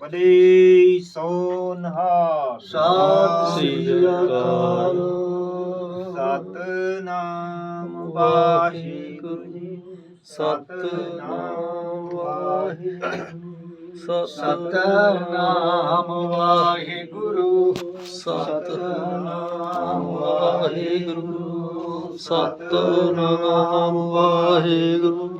ਬੜੇ ਸੋਨਹਾਰ ਸਤਿ ਸ੍ਰੀ ਅਕਾਲ। ਸਤਨਾਮ ਵਾਹਿਗੁਰੂ। ਜੀ ਸਤਨਾਮ ਵਾਹਿਗੁਰੂ। ਸਤਨਾਮ ਵਾਹਿਗੁਰੂ। ਸਤਨਾਮ ਵਾਹਿਗੁਰੂ। ਸਤਨਾਮ ਵਾਹਿਗੁਰੂ।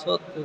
সত্র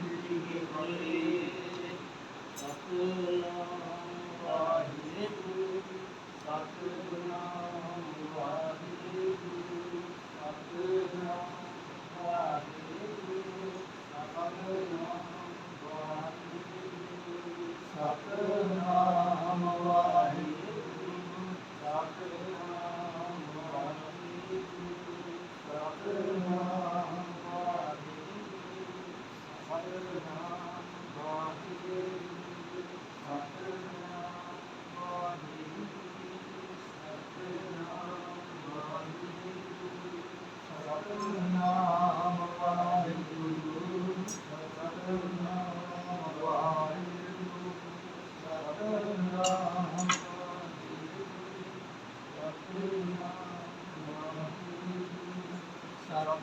أحسن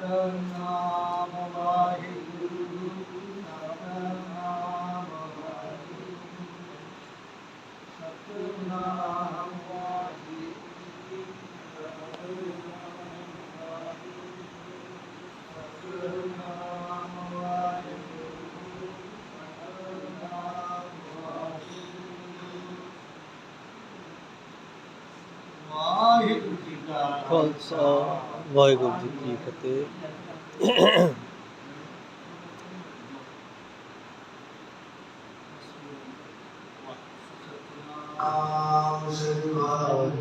ਨਾਮ ਵਾਹਿਗੁਰੂ ਸਤਨਾਮ ਵਾਹਿਗੁਰੂ ਸਤਨਾਮ ਵਾਹਿਗੁਰੂ ਸਤਨਾਮ ਵਾਹਿਗੁਰੂ ਜੀ ਕਾ ਖਾਲਸਾ। ਵਾਹਿਗੁਰੂ ਜੀ ਕੀ ਫਤਿਹ ਨਾਮ ਸ੍ਰੀ ਵਾਹਿਗੁਰੂ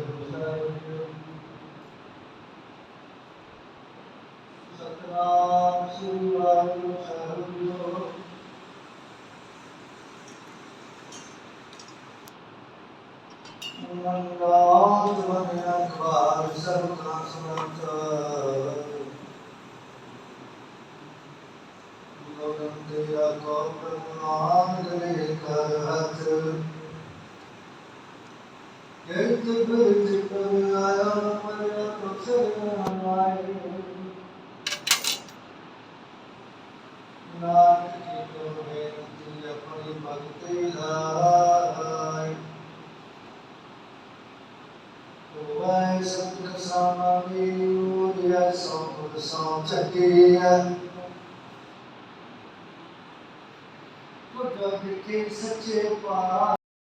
ਸਤਨਾਮ ਸ੍ਰੀ ਵਾਹਿਗੁਰੂ ਸਾਹਿਬ ਮੰਗਲਾਤ ਵੰਦਨਾ ਖਾਲ ਸਰਬ ਕਾ ਸਮਰਥ ਗੋਬਿੰਦ ਤੇਰਾ ਕੋਪ ਨਾਮ ਦੇ ਕਰ ਹੱਥ। ਕਿਰਤ ਬਿਰਤ ਪਰ ਆਇਆ ਮਰਿਆ ਤੁਸਰ ਆਏ। ਨਾਨਕ ਕੀ ਤੋ ਬੇਨਤੀ ਆਪਣੀ ਭਗਤੀ ਲਾਇ ਵਾਹਿ ਸੰਤ ਸਾਮੀ ਉਦਿਆ ਸੰਤ ਸਾਮ ਚੱਕੀਆ। ਪੁੱਤ ਸੱਚੇ ਪਾ